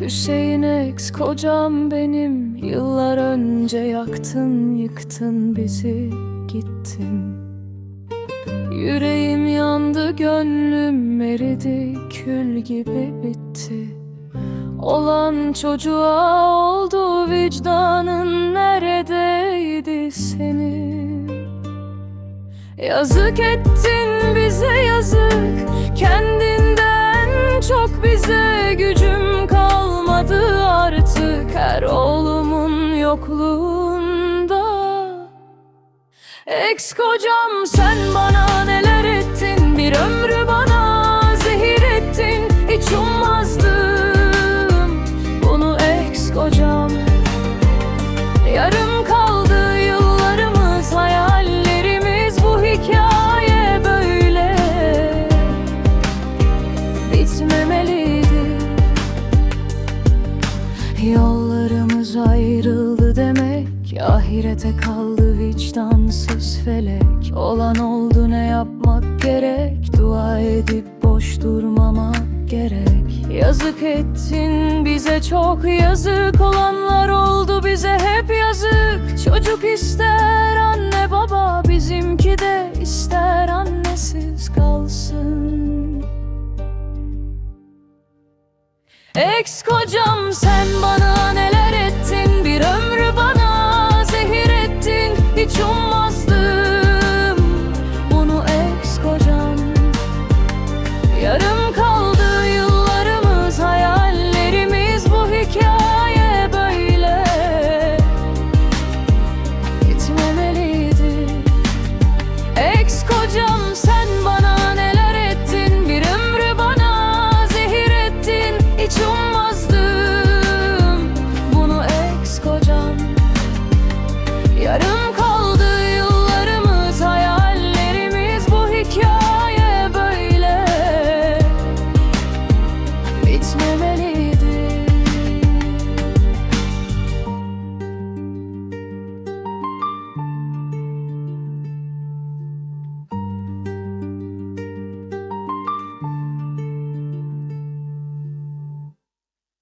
Hüseyin ex kocam benim. Yıllar önce yaktın yıktın bizi gittin. Yüreğim yandı gönlüm eridi Kül gibi bitti. Olan çocuğa oldu vicdanın neredeydi senin Yazık ettin bize yazık. Kendinden çok bize artık Her oğlumun yokluğunda Ex kocam sen demek Ahirete kaldı vicdansız felek. Olan oldu ne yapmak gerek? Dua edip boş durmamak gerek. Yazık ettin bize çok yazık. Olanlar oldu bize hep yazık. Çocuk ister anne baba Bizimki de ister annesiz kalsın. Ex kocam sen bana Yarım